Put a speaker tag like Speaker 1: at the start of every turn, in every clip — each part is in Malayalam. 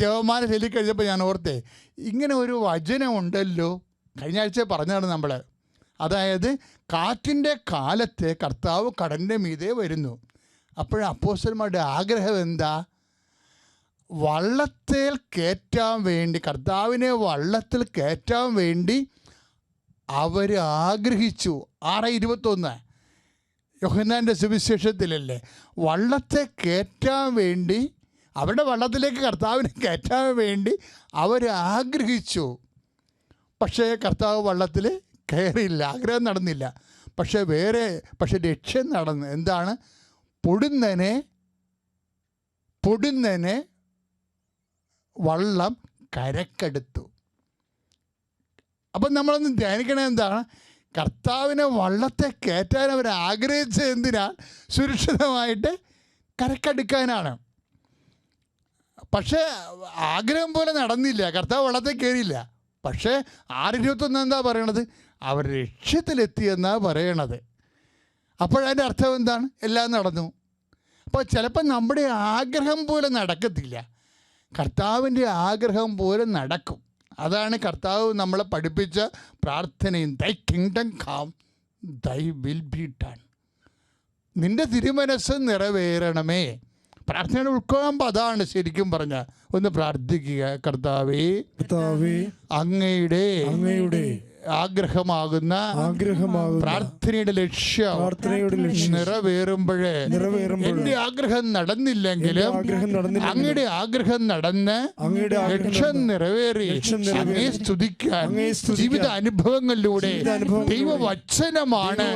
Speaker 1: ജവമാല ചൊല്ലിക്കഴിഞ്ഞപ്പോൾ ഞാൻ ഓർത്തേ ഇങ്ങനെ ഒരു വചനമുണ്ടല്ലോ. കഴിഞ്ഞ ആഴ്ച പറഞ്ഞതാണ് നമ്മൾ അതായത് കാറ്റിന്റെ കാലത്ത് കർത്താവ് കടലിന്റെ മീതെ വരുന്നു. അപ്പോൾ അപ്പോസ്റ്റന്മാരുടെ ആഗ്രഹം എന്താ? വള്ളത്തിൽ കയറ്റാൻ വേണ്ടി കർത്താവിനെ വള്ളത്തിൽ കയറ്റാൻ വേണ്ടി അവർ ആഗ്രഹിച്ചു. ആറ് ഇരുപത്തൊന്ന്. യോഹന്നാന്റെ സുവിശേഷത്തിലല്ലേ? വള്ളത്തെ കയറ്റാൻ വേണ്ടി അവരുടെ വള്ളത്തിലേക്ക് കർത്താവിനെ കയറ്റാൻ വേണ്ടി അവർ ആഗ്രഹിച്ചു. പക്ഷേ കർത്താവ് വള്ളത്തിൽ കയറിയില്ല. ആഗ്രഹം നടന്നില്ല. പക്ഷേ വേറെ പക്ഷെ ലക്ഷ്യം നടന്നു. എന്താണ്? പൊടുന്നനെ പൊടുന്നനെ വള്ളം കരക്കെടുത്തു. അപ്പം നമ്മളൊന്ന് ധ്യാനിക്കണേ എന്താണ്? കർത്താവിനെ വള്ളത്തെ കയറ്റാൻ അവർ ആഗ്രഹിച്ചത് എന്തിനാണ് സുരക്ഷിതമായിട്ട് കരക്കടുക്കാനാണ്. പക്ഷേ ആഗ്രഹം പോലെ നടന്നില്ല. കർത്താവ് വള്ളത്തെ കയറിയില്ല. പക്ഷേ ആറ് ഇരുപത്തൊന്ന് എന്താ പറയണത്? അവർ ലക്ഷ്യത്തിലെത്തിയെന്നാണ് പറയണത്. അപ്പോഴതിന്റെ അർത്ഥം എന്താണ്? എല്ലാം നടന്നു. അപ്പോൾ ചിലപ്പോൾ നമ്മുടെ ആഗ്രഹം പോലെ നടക്കത്തില്ല. കർത്താവിന്റെ ആഗ്രഹം പോലെ നടക്കും. അതാണ് കർത്താവ് നമ്മളെ പഠിപ്പിച്ച പ്രാർത്ഥനയും thy kingdom come thy will be done നിന്റെ തിരുമനസ് നിറവേറണമേ. പ്രാർത്ഥനയുടെ ഉൾക്കൊള്ളാൻ അതാണ് ശരിക്കും പറഞ്ഞ. ഒന്ന് പ്രാർത്ഥിക്കുക കർത്താവേ.
Speaker 2: കർത്താവേ.
Speaker 1: അങ്ങയുടെ
Speaker 2: അങ്ങയുടെ
Speaker 1: ആഗ്രഹമാകുന്ന
Speaker 2: ആഗ്രഹമാകുന്ന
Speaker 1: പ്രാർത്ഥനയുടെ ലക്ഷ്യം
Speaker 2: പ്രാർത്ഥനയുടെ ലക്ഷ്യം
Speaker 1: നിറവേറുമ്പോഴേ
Speaker 2: നിറവേറുമ്പോൾ
Speaker 1: എന്റെ ആഗ്രഹം നടന്നില്ലെങ്കിലും അങ്ങയുടെ ആഗ്രഹം നടന്ന്
Speaker 2: അങ്ങയുടെ
Speaker 1: ലക്ഷ്യം നിറവേറി അങ്ങയെ സ്തുതിക്കാൻ ജീവിത അനുഭവങ്ങളിലൂടെ ദൈവവചനമാണ്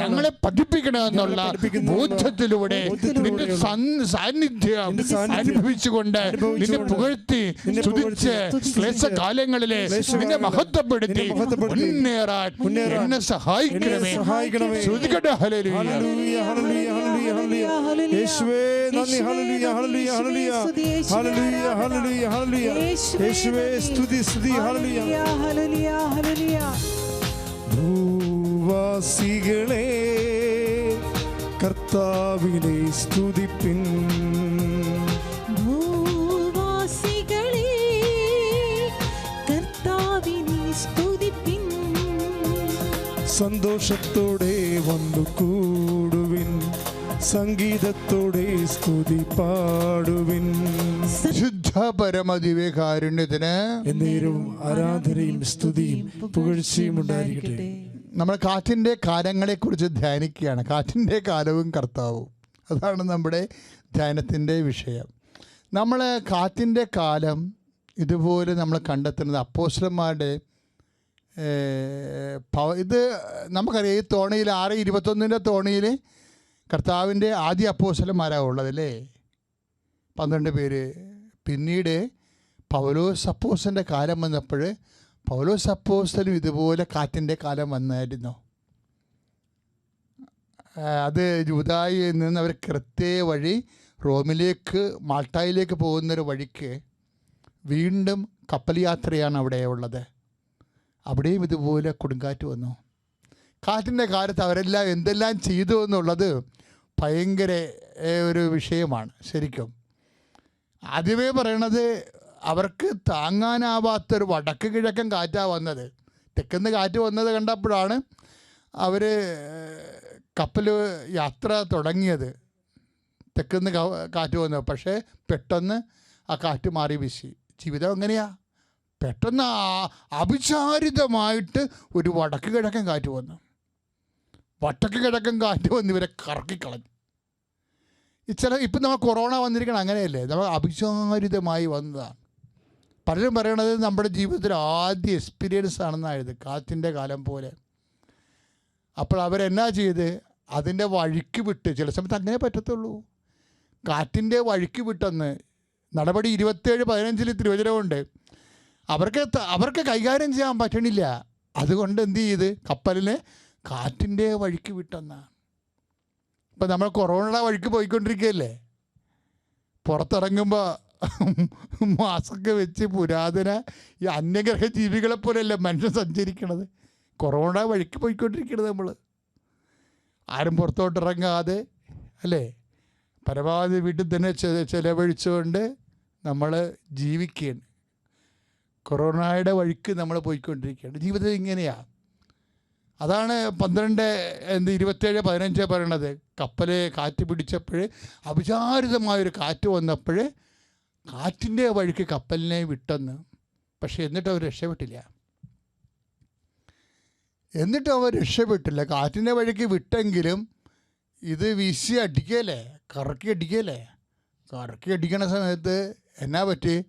Speaker 1: ഞങ്ങളെ പഠിപ്പിക്കണമെന്നുള്ള ബോധ്യത്തിലൂടെ നിന്റെ സാന്നിധ്യം അനുഭവിച്ചുകൊണ്ട് നിന്നെ പുകഴ്ത്തി സ്തുതിച്ച് ക്ലേശകാലങ്ങളിലെ നിന്നെ മഹത്വപ്പെടുത്തി മുന്നേറാൻ എന്നെ സഹായിക്കണമേ.
Speaker 2: സഹായിക്കണമേ. കർത്താവിനെ
Speaker 3: ഹല്ലേലൂയ
Speaker 2: സന്തോഷത്തോടെ വന്നു കൂടുവിൻ. സംഗീതത്തോടെ സ്തുതി പാടുവിൻ.
Speaker 1: ശുദ്ധ പരമദിവ്യകാരുണ്യത്തിന്
Speaker 2: എന്നേരവും ആരാധനയും സ്തുതിയും പുകഴ്ചയും ഉണ്ടായിരിക്കട്ടെ.
Speaker 1: നമ്മൾ കാറ്റിന്റെ കാലങ്ങളെക്കുറിച്ച് ധ്യാനിക്കുകയാണ്. കാറ്റിന്റെ കാലവും കർത്താവും. അതാണ് നമ്മുടെ ധ്യാനത്തിന്റെ വിഷയം. നമ്മൾ കാറ്റിന്റെ കാലം ഇതുപോലെ നമ്മൾ കണ്ടെത്തുന്നത് പവ- ഇത് നമുക്കറിയാം ഈ തോണിയിൽ ആറ് ഇരുപത്തൊന്നിന്റെ തോണിയിൽ കർത്താവിന്റെ ആദ്യ അപ്പോസലന്മാരാണ് ഉള്ളത് അല്ലേ? പന്ത്രണ്ട് പേര്. പിന്നീട് പൗലോസ് അപ്പോസ്റ്റന്റെ കാലം വന്നപ്പോൾ പൗലോസ് അപ്പോസലും ഇതുപോലെ കാറ്റിന്റെ കാലം വന്നായിരുന്നു. അത് ജൂതായി നിന്ന് അവർ കൃത്യ വഴി റോമിലേക്ക് മാൾട്ടായിലേക്ക് പോകുന്നൊരു വഴിക്ക് വീണ്ടും കപ്പൽ യാത്രയാണ് അവിടെ ഉള്ളത്. അവിടെയും ഇതുപോലെ കൊടുങ്കാറ്റ് വന്നു. കാറ്റിന്റെ കാലത്ത് അവരെല്ലാം എന്തെല്ലാം ചെയ്തു എന്നുള്ളത് ഭയങ്കര ഒരു വിഷയമാണ് ശരിക്കും. ആദ്യമേ പറയണത് അവർക്ക് താങ്ങാനാവാത്തൊരു വടക്ക് കിഴക്കൻ കാറ്റാണ് വന്നത്. തെക്കുന്ന കാറ്റ് വന്നത് കണ്ടപ്പോഴാണ് അവർ കപ്പൽ യാത്ര തുടങ്ങിയത്. തെക്കുന്ന് കാറ്റ് വന്നത് പക്ഷേ പെട്ടെന്ന് ആ കാറ്റ് മാറി വീശി. ജീവിതം എങ്ങനെയാ? പെട്ടെന്ന് അവിചാരിതമായിട്ട് ഒരു വടക്ക് കിഴക്കൻ കാറ്റ് വന്നു. വടക്ക് കിഴക്കൻ കാറ്റ് വന്ന് ഇവരെ കറക്കിക്കളഞ്ഞു. ചില ഇപ്പം നമ്മൾ കൊറോണ വന്നിരിക്കണം അങ്ങനെയല്ലേ? നമ്മൾ അവിചാരിതമായി വന്നതാണ്. പലരും പറയണത് നമ്മുടെ ജീവിതത്തിൽ ആദ്യ എക്സ്പീരിയൻസ് ആണെന്നായത് കാറ്റിന്റെ കാലം പോലെ. അപ്പോൾ അവരെന്നാ ചെയ്ത്? അതിന്റെ വഴിക്ക് വിട്ട് ചില സമയത്ത് അങ്ങനെ പറ്റത്തുള്ളൂ. കാറ്റിന്റെ വഴിക്ക് വിട്ടെന്ന്. നടപടി ഇരുപത്തേഴ് പതിനഞ്ചിൽ തിരുവചനമുണ്ട്. അവർക്ക് അവർക്ക് കൈകാര്യം ചെയ്യാൻ പറ്റണില്ല. അതുകൊണ്ട് എന്ത് ചെയ്ത്? കപ്പലിനെ കാറ്റിന്റെ വഴിക്ക് വിട്ടെന്നാണ്. ഇപ്പം നമ്മൾ കൊറോണയുടെ വഴിക്ക് പോയിക്കൊണ്ടിരിക്കുകയല്ലേ? പുറത്തിറങ്ങുമ്പോൾ മാസ്ക് വെച്ച് പുരാതന ഈ അന്യഗ്രഹ ജീവികളെ പോലെയല്ല മനുഷ്യൻ സഞ്ചരിക്കണത്? കൊറോണ വഴിക്ക് പോയിക്കൊണ്ടിരിക്കണത് നമ്മൾ. ആരും പുറത്തോട്ട് ഇറങ്ങാതെ അല്ലേ? പരമാവധി വീട്ടിൽ തന്നെ ചെലവഴിച്ചുകൊണ്ട് നമ്മൾ ജീവിക്കുകയാണ്. കൊറോണയുടെ വഴിക്ക് നമ്മൾ പോയിക്കൊണ്ടിരിക്കുകയാണ്. ജീവിതം ഇങ്ങനെയാണ് അതാണ് പന്ത്രണ്ട് എന്ത് ഇരുപത്തേഴ് പതിനഞ്ച് പറയണത്. കപ്പൽ കാറ്റ് പിടിച്ചപ്പോൾ അവിചാരിതമായൊരു കാറ്റ് വന്നപ്പോൾ കാറ്റിന്റെ വഴിക്ക് കപ്പലിനെ വിട്ടെന്ന്. പക്ഷേ എന്നിട്ട് അവർ രക്ഷപ്പെട്ടില്ല. എന്നിട്ട് അവർ രക്ഷപ്പെട്ടില്ല. കാറ്റിന്റെ വഴിക്ക് വിട്ടെങ്കിലും ഇത് വീശി അടിക്കുകയല്ലേ കറക്കി അടിക്കുകയല്ലേ കറക്കി അടിക്കണ സമയത്ത് എന്നാ പറ്റി?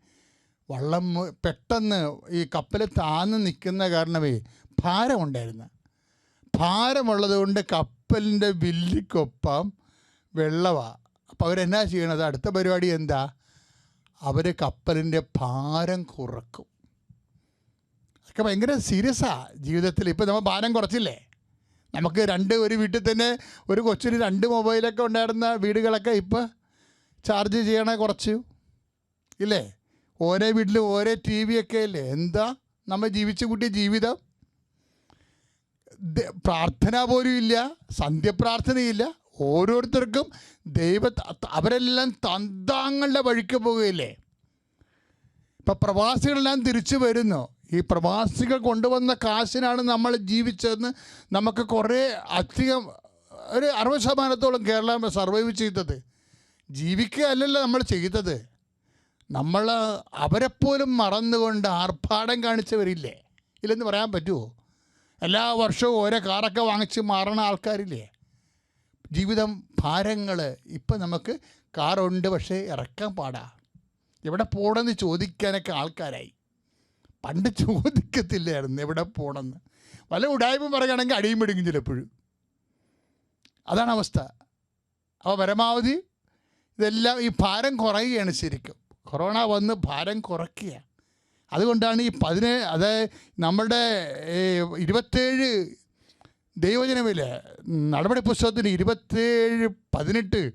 Speaker 1: വള്ളം പെട്ടെന്ന് ഈ കപ്പൽ താന്ന് നിൽക്കുന്ന കാരണമേ ഭാരമുണ്ടായിരുന്നു ഭാരമുള്ളത് കൊണ്ട് കപ്പലിന്റെ വില്ലിക്കൊപ്പം വെള്ളമാണ് അപ്പോൾ അവരെന്നാ ചെയ്യണത്? അടുത്ത പരിപാടി എന്താ? അവർ കപ്പലിന്റെ ഭാരം കുറക്കും. അതൊക്കെ ഭയങ്കര സീരിയസാണ് ജീവിതത്തിൽ. ഇപ്പോൾ നമ്മൾ ഭാരം കുറച്ചില്ലേ? നമുക്ക് രണ്ട് ഒരു വീട്ടിൽ തന്നെ ഒരു കൊച്ചിന് രണ്ട് മൊബൈലൊക്കെ ഉണ്ടായിരുന്ന വീടുകളൊക്കെ ഇപ്പോൾ ചാർജ് ചെയ്യണേ കുറച്ചു ഇല്ലേ? ഓരോ വീട്ടിലും ഓരോ ടി വി ഒക്കെ അല്ലേ? എന്താ നമ്മൾ ജീവിച്ചു കൂട്ടിയ ജീവിതം? പ്രാർത്ഥന പോലും ഇല്ല സന്ധ്യപ്രാർത്ഥനയില്ല. ഓരോരുത്തർക്കും ദൈവ അവരെല്ലാം തന്താങ്ങളുടെ വഴിക്ക് പോവുകയില്ലേ? ഇപ്പം പ്രവാസികളെല്ലാം തിരിച്ചു വരുന്നു. ഈ പ്രവാസികൾ കൊണ്ടുവന്ന കാശിനാണ് നമ്മൾ ജീവിച്ചതെന്ന് നമുക്ക് കുറേ അധികം ഒരു അറുപത് ശതമാനത്തോളം കേരളം സർവൈവ് ചെയ്തത്. ജീവിക്കുക അല്ലല്ലോ നമ്മൾ ചെയ്തത്. നമ്മൾ അവരെപ്പോലും മറന്നുകൊണ്ട് ആർഭാടം കാണിച്ചവരില്ലേ? ഇല്ലെന്ന് പറയാൻ പറ്റുമോ എല്ലാ വർഷവും ഓരോ കാറൊക്കെ വാങ്ങിച്ച് മാറണ ആൾക്കാരില്ലേ? ജീവിതം ഭാരങ്ങൾ ഇപ്പം നമുക്ക് കാറുണ്ട് പക്ഷേ ഇറക്കാൻ പാടാ. എവിടെ പോകണമെന്ന് ചോദിക്കാനൊക്കെ ആൾക്കാരായി. പണ്ട് ചോദിക്കത്തില്ലായിരുന്നു എവിടെ പോകണമെന്ന് വല്ല ഉടായ്പ പറയുകയാണെങ്കിൽ അടിയും പിടിക്കും ചിലപ്പോഴും അതാണ് അവസ്ഥ. അപ്പോൾ പരമാവധി ഇതെല്ലാം ഈ ഭാരം കുറയുകയാണ് ശരിക്കും. കൊറോണ വന്ന് ഭാരം കുറയ്ക്കുക. അതുകൊണ്ടാണ് ഈ പതിനേ അതായത് നമ്മളുടെ ഇരുപത്തേഴ് ദൈവജനമില്ല നടപടി പുസ്തകത്തിന് ഇരുപത്തേഴ് പതിനെട്ട്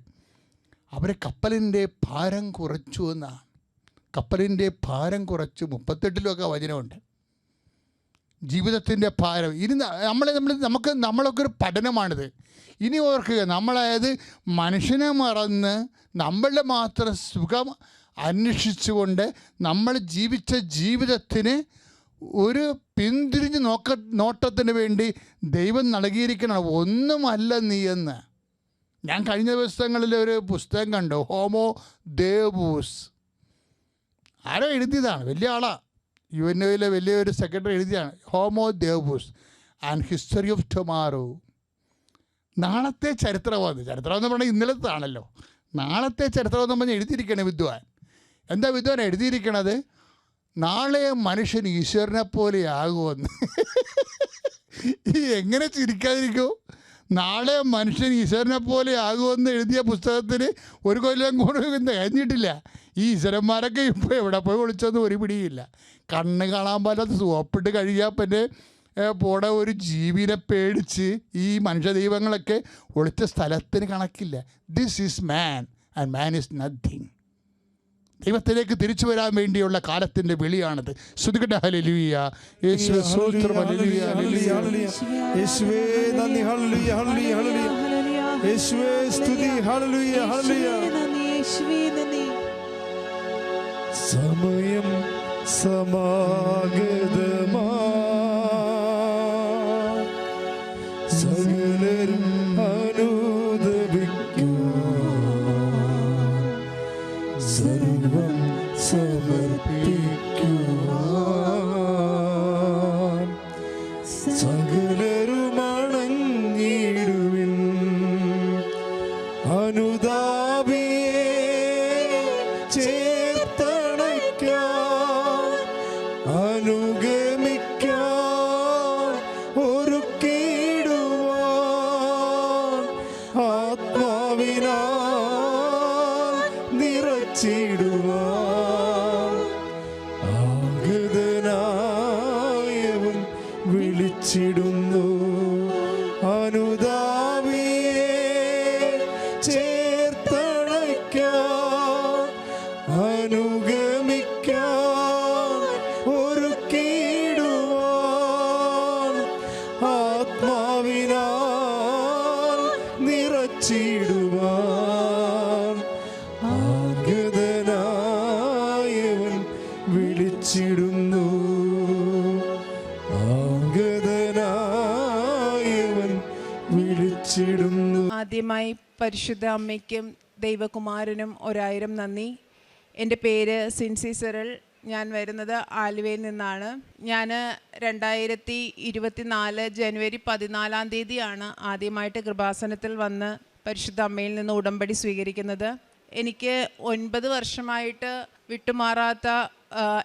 Speaker 1: അവർ കപ്പലിന്റെ ഭാരം കുറച്ചു എന്നാണ്. കപ്പലിന്റെ ഭാരം കുറച്ച്. മുപ്പത്തെട്ടിലൊക്കെ വചനമുണ്ട്. ജീവിതത്തിന്റെ ഭാരം. ഇനി നമ്മളെ നമ്മൾ നമുക്ക് നമ്മളൊക്കെ ഒരു പഠനമാണിത്. ഇനി ഓർക്കുക നമ്മളായത് മനുഷ്യനെ മറന്ന് നമ്മളുടെ മാത്രം സുഖം അന്വേഷിച്ചുകൊണ്ട് നമ്മൾ ജീവിച്ച ജീവിതത്തിന് ഒരു പിന്തിരിഞ്ഞ് നോക്ക നോട്ടത്തിന് വേണ്ടി ദൈവം നൽകിയിരിക്കണം. ഒന്നുമല്ല നീ എന്ന്. ഞാൻ കഴിഞ്ഞ ദിവസങ്ങളിൽ ഒരു പുസ്തകം കണ്ടു. ഹോമോ ദേവൂസ്. ആരോ എഴുതിയതാണ്. വലിയ ആളാണ് യു എൻ ഒയിലെ വലിയൊരു secretary എഴുതിയാണ്. Homo Deus and history of tomorrow. നാളത്തെ ചരിത്രമാണ് ചരിത്രമെന്ന് പറഞ്ഞാൽ ഇന്നലത്താണല്ലോ നാളത്തെ ചരിത്രമെന്ന് പറഞ്ഞാൽ എഴുതിയിരിക്കണേ വിദ്വാൻ. എന്താ വിദ്വാൻ എഴുതിയിരിക്കണത്? നാളെ മനുഷ്യൻ ഈശ്വരനെ പോലെ ആകുമെന്ന്. എങ്ങനെ ചിരിക്കാതിരിക്കും? നാളെ മനുഷ്യൻ ഈശ്വരനെ പോലെ ആകുമെന്ന് എഴുതിയ പുസ്തകത്തിന് ഒരു കൊല്ലം കൂടെ കഴിഞ്ഞിട്ടില്ല ഈ ഈശ്വരന്മാരൊക്കെ ഇപ്പോൾ എവിടെ പോയി വിളിച്ചൊന്നും ഒരു പിടിയില്ല. കണ്ണ് കാണാൻ പറ്റാത്ത സോപ്പിട്ട് കഴിയാൻ പിന്നെ പോടെ ഒരു ജീവിനെ പേടിച്ച് ഈ മനുഷ്യ ദൈവങ്ങളൊക്കെ ഒളിച്ച സ്ഥലത്തിന് കണക്കില്ല. This is man and man is nothing ദൈവത്തിലേക്ക് തിരിച്ചു വരാൻ വേണ്ടിയുള്ള കാലത്തിന്റെ വിളിയാണത്. ശ്രുതികട്ടെ ഹല്ലേലൂയ. യേശുവേ
Speaker 2: യേശുവേ നന്ദി യേശുവേ സ്തുതി സമയം സമാഗതമാ
Speaker 3: പരിശുദ്ധ അമ്മയ്ക്കും ദൈവകുമാരനും ഒരായിരം നന്ദി. എന്റെ പേര് സിൻസി സെറൽ. ഞാൻ വരുന്നത് ആലുവയിൽ നിന്നാണ്. ഞാൻ രണ്ടായിരത്തി ഇരുപത്തിനാല് ജനുവരി പതിനാലാം തീയതിയാണ് ആദ്യമായിട്ട് കൃപാസനത്തിൽ വന്ന് പരിശുദ്ധ അമ്മയിൽ നിന്ന് ഉടമ്പടി സ്വീകരിക്കുന്നത്. എനിക്ക് ഒൻപത് വർഷമായിട്ട് വിട്ടുമാറാത്ത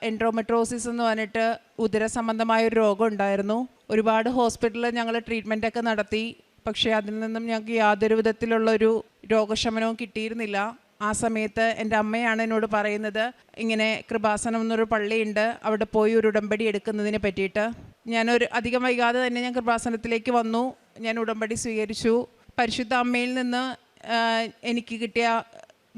Speaker 3: എൻഡ്രോമെട്രോസിസ് എന്ന് പറഞ്ഞിട്ട് ഉദര സംബന്ധമായ ഒരു രോഗം ഉണ്ടായിരുന്നു. ഒരുപാട് ഹോസ്പിറ്റലിൽ ഞങ്ങൾ ട്രീറ്റ്മെന്റ് ഒക്കെ നടത്തി. പക്ഷേ അതിൽ നിന്നും ഞങ്ങൾക്ക് യാതൊരു വിധത്തിലുള്ളൊരു രോഗശമനവും കിട്ടിയിരുന്നില്ല. ആ സമയത്ത് എന്റെ അമ്മയാണ് എന്നോട് പറയുന്നത് ഇങ്ങനെ കൃപാസനം എന്നൊരു പള്ളിയുണ്ട് അവിടെ പോയി ഒരു ഉടമ്പടി എടുക്കുന്നതിനെ പറ്റിയിട്ട്. ഞാനൊരു അധികം വൈകാതെ തന്നെ ഞാൻ കൃപാസനത്തിലേക്ക് വന്നു ഞാൻ ഉടമ്പടി സ്വീകരിച്ചു. പരിശുദ്ധ അമ്മയിൽ നിന്ന് എനിക്ക് കിട്ടിയ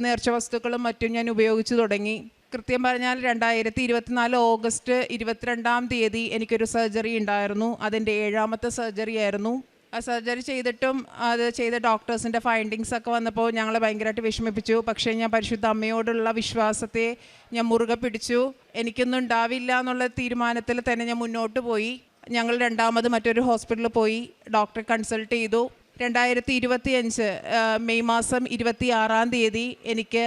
Speaker 3: നേർച്ച വസ്തുക്കളും മറ്റും ഞാൻ ഉപയോഗിച്ചു തുടങ്ങി. കൃത്യം പറഞ്ഞാൽ രണ്ടായിരത്തി ഇരുപത്തിനാല് ഓഗസ്റ്റ് ഇരുപത്തിരണ്ടാം തീയതി എനിക്കൊരു സർജറി ഉണ്ടായിരുന്നു. അതെന്റെ ഏഴാമത്തെ സർജറി ആയിരുന്നു. സർജറി ചെയ്തിട്ടും അത് ചെയ്ത ഡോക്ടേഴ്സിന്റെ ഫൈൻഡിങ്സ് ഒക്കെ വന്നപ്പോൾ ഞങ്ങളെ ഭയങ്കരമായിട്ട് വിഷമിപ്പിച്ചു. പക്ഷേ ഞാൻ പരിശുദ്ധ അമ്മയോടുള്ള വിശ്വാസത്തെ ഞാൻ മുറുകെ പിടിച്ചു. എനിക്കൊന്നും ഉണ്ടാവില്ല എന്നുള്ള തീരുമാനത്തിൽ തന്നെ ഞാൻ മുന്നോട്ട് പോയി. ഞങ്ങൾ രണ്ടാമത് മറ്റൊരു ഹോസ്പിറ്റലിൽ പോയി. ഡോക്ടറെ കൺസൾട്ട് ചെയ്തു. രണ്ടായിരത്തി ഇരുപത്തി അഞ്ച് മെയ് മാസം ഇരുപത്തി ആറാം തീയതി എനിക്ക്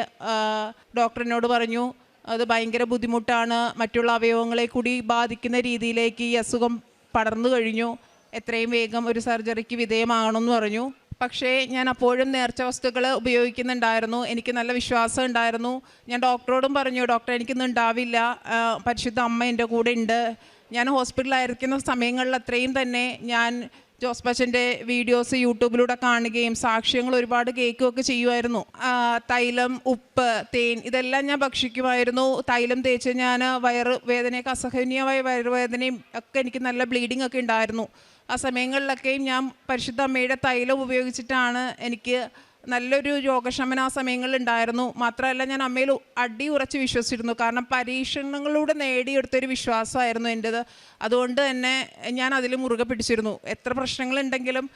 Speaker 3: ഡോക്ടറിനോട് പറഞ്ഞു അത് ഭയങ്കര ബുദ്ധിമുട്ടാണ്. മറ്റുള്ള അവയവങ്ങളെ കൂടി ബാധിക്കുന്ന രീതിയിലേക്ക് ഈ അസുഖം പടർന്നു കഴിഞ്ഞു. എത്രയും വേഗം ഒരു സർജറിക്ക് വിധേയമാകണമെന്ന് പറഞ്ഞു. പക്ഷേ ഞാൻ അപ്പോഴും നേർച്ച വസ്തുക്കൾ ഉപയോഗിക്കുന്നുണ്ടായിരുന്നു. എനിക്ക് നല്ല വിശ്വാസം ഉണ്ടായിരുന്നു. ഞാൻ ഡോക്ടറോടും പറഞ്ഞു ഡോക്ടർ എനിക്കൊന്നും ഉണ്ടാവില്ല. പരിശുദ്ധ അമ്മ എന്റെ കൂടെ ഉണ്ട്. ഞാൻ ഹോസ്പിറ്റലിലായിരിക്കുന്ന സമയങ്ങളിൽ അത്രയും തന്നെ ഞാൻ ജോസ് പച്ചന്റെ വീഡിയോസ് യൂട്യൂബിലൂടെ കാണുകയും സാക്ഷ്യങ്ങൾ ഒരുപാട് കേൾക്കുകയൊക്കെ ചെയ്യുമായിരുന്നു. തൈലം ഉപ്പ് തേൻ ഇതെല്ലാം ഞാൻ ഭക്ഷിക്കുമായിരുന്നു. തൈലം തേച്ച് ഞാൻ വയറ് വേദനയൊക്കെ അസഹനീയമായ വയറുവേദനയും ഒക്കെ എനിക്ക് നല്ല ബ്ലീഡിംഗ് ഒക്കെ ഉണ്ടായിരുന്നു. ആ സമയങ്ങളിലൊക്കെയും ഞാൻ പരിശുദ്ധ അമ്മയുടെ തൈലം ഉപയോഗിച്ചിട്ടാണ് എനിക്ക് നല്ലൊരു രോഗശമനം ആ സമയങ്ങളിൽ ഉണ്ടായിരുന്നു മാത്രമല്ല ഞാൻ അമ്മയിൽ അടി ഉറച്ച് വിശ്വസിച്ചിരുന്നു. കാരണം പരീക്ഷണങ്ങളിലൂടെ നേടിയെടുത്തൊരു വിശ്വാസമായിരുന്നു എന്റേത്. അതുകൊണ്ട് തന്നെ ഞാൻ അതിൽ മുറുകെ പിടിച്ചിരുന്നു. എത്ര പ്രശ്നങ്ങളുണ്ടെങ്കിലും